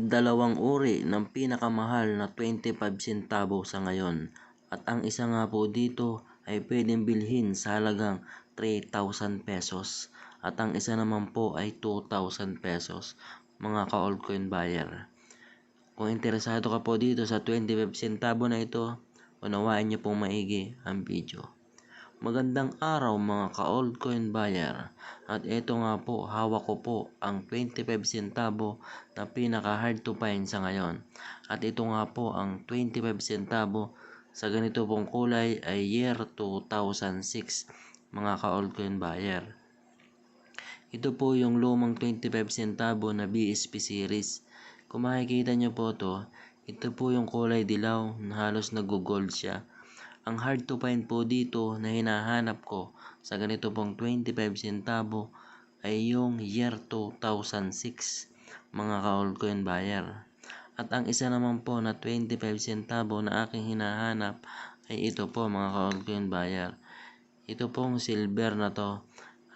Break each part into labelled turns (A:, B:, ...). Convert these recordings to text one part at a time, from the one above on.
A: dalawang uri ng pinakamahal na 25 centavo sa ngayon at ang isa nga po dito ay pwedeng bilhin sa halagang 3,000 pesos at ang isa naman po ay 2,000 pesos mga ka-altcoin buyer. Kung interesado ka po dito sa 25 centavo na ito, unawain niyo pong maigi ang video. Magandang araw mga ka-altcoin buyer. At ito nga po, hawak ko po ang 25 centavo na pinaka hard to find sa ngayon. At ito nga po ang 25 centavo sa ganito pong kulay ay year 2006 mga ka-altcoin buyer. Ito po yung lumang 25 centavo na BSP series. Kung makikita nyo po to, ito po yung kulay dilaw na halos nag-gold siya. Ang hard to find po dito na hinahanap ko sa ganito pong 25 centavo ay yung year 2006 mga ka-altcoin buyer. At ang isa naman po na 25 centavo na aking hinahanap ay ito po mga ka-altcoin buyer. Ito pong silver na to.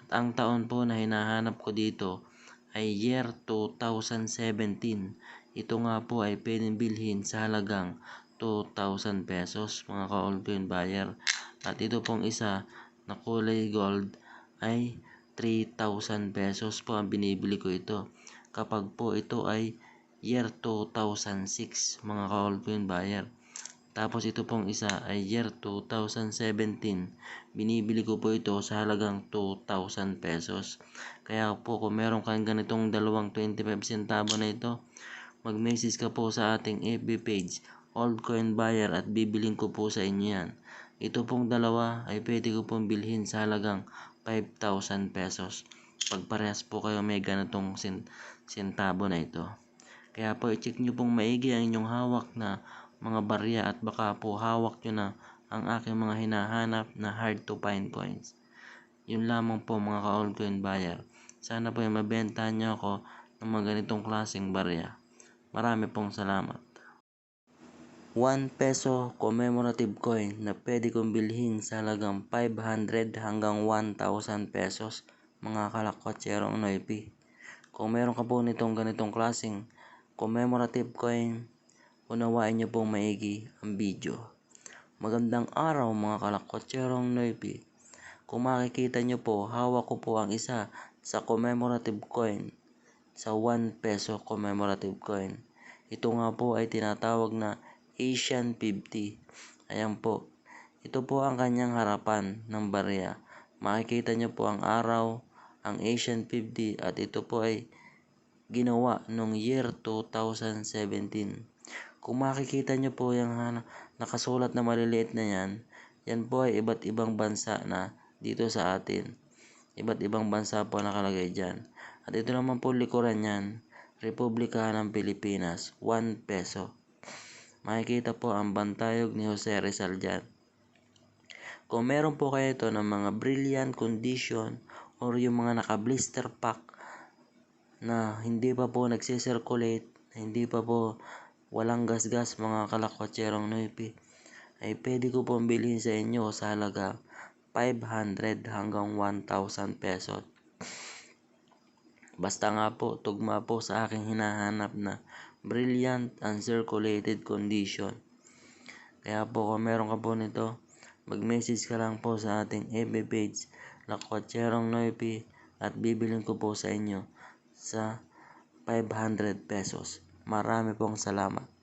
A: At ang taon po na hinahanap ko dito ay year 2017. Ito nga po ay pwedeng bilhin sa halagang 2,000 pesos mga ka-altcoin buyer. At ito pong isa na kulay gold ay 3,000 pesos po ang binibili ko ito. Kapag po ito ay year 2006 mga ka-altcoin buyer. Tapos ito pong isa ay year 2017. Binibili ko po ito sa halagang 2,000 pesos. Kaya po kung meron kang ganitong dalawang 25 centavo na ito, mag-message ka po sa ating FB page altcoin buyer at bibiling ko po sa inyo yan. Ito pong dalawa ay pwede ko pong bilhin sa halagang 5,000 pesos. Pag parehas po kayo may ganitong sentabo na ito. Kaya po i-check nyo pong maigi ang inyong hawak na mga barya at baka po hawak nyo na ang aking mga hinahanap na hard to find coins. Yun lamang po mga ka-altcoin buyer. Sana po ay mabenta nyo ako ng mga ganitong klaseng barya. Marami pong salamat. 1 peso commemorative coin na pwede kong bilhin sa halagang 500 hanggang 1,000 pesos mga kalakotserong noipi. Kung meron ka po nitong ganitong klaseng commemorative coin, unawain niyo pong maigi ang video. Magandang araw mga kalakotserong noipi. Kung makikita niyo po, hawak ko po ang isa sa commemorative coin sa 1 peso commemorative coin. Ito nga po ay tinatawag na Asian 50. Ayan po. Ito po ang kanyang harapan ng barya. Makikita nyo po ang araw, ang Asian 50 at ito po ay ginawa noong year 2017. Kung makikita nyo po yung nakasulat na maliliit na yan, yan po ay iba't ibang bansa na dito sa atin. Iba't ibang bansa po nakalagay dyan. At ito naman po likuran yan, Republika ng Pilipinas, 1 peso. Makikita po ang bantayog ni Jose Rizal dyan. Kung meron po kayo ito ng mga brilliant condition or yung mga naka-blister pack na hindi pa po nagsisirculate, hindi pa po walang gasgas mga kalakotserong noipi, ay pwede ko pong bilhin sa inyo sa halaga 500 hanggang 1,000 pesos. Basta nga po, tugma po sa aking hinahanap na brilliant uncirculated condition. Kaya po kung meron ka po nito, mag-message ka lang po sa ating FB page na Kotserong Noipi at bibilin ko po sa inyo sa 500 pesos. Marami pong salamat.